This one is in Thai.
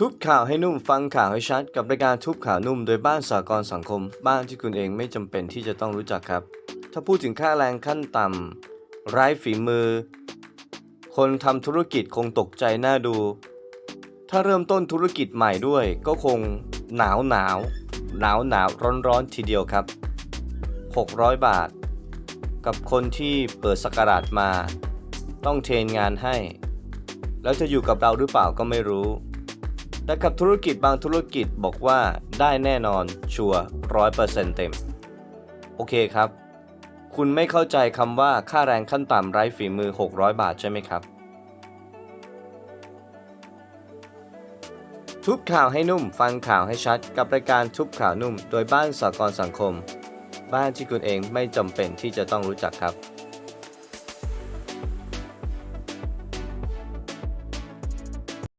ทุบข่าวให้นุ่มฟังข่าวให้ชัด กับรายการทุบข่าวนุ่มโดยบ้านสากลสังคม บ้านที่คุณเองไม่จำเป็นที่จะต้องรู้จักครับ ถ้าพูดถึงค่าแรงขั้นต่ำไร้ฝีมือ คนทำธุรกิจคงตกใจน่าดู ถ้าเริ่มต้นธุรกิจใหม่ด้วย ก็คงหนาวหนาวหนาวหนาวร้อนร้อนทีเดียวครับ 600 บาท กับคนที่เปิดสกราดมา ต้องเทรนงานให้ แล้วจะอยู่กับเราหรือเปล่าก็ไม่รู้ แต่กับธุรกิจบางธุรกิจบอกว่าได้แน่นอนชัวร้อยเปอร์เซ็นต์เต็ม โอเคครับ คุณไม่เข้าใจคำว่าค่าแรงขั้นต่ำไร้ฝีมือ 600 บาทใช่ไหมครับ ทุบข่าวให้นุ่มฟังข่าวให้ชัด กับรายการทุบข่าวนุ่ม โดยบ้านสากลสังคม บ้านที่คุณเองไม่จำเป็นที่จะต้องรู้จักครับ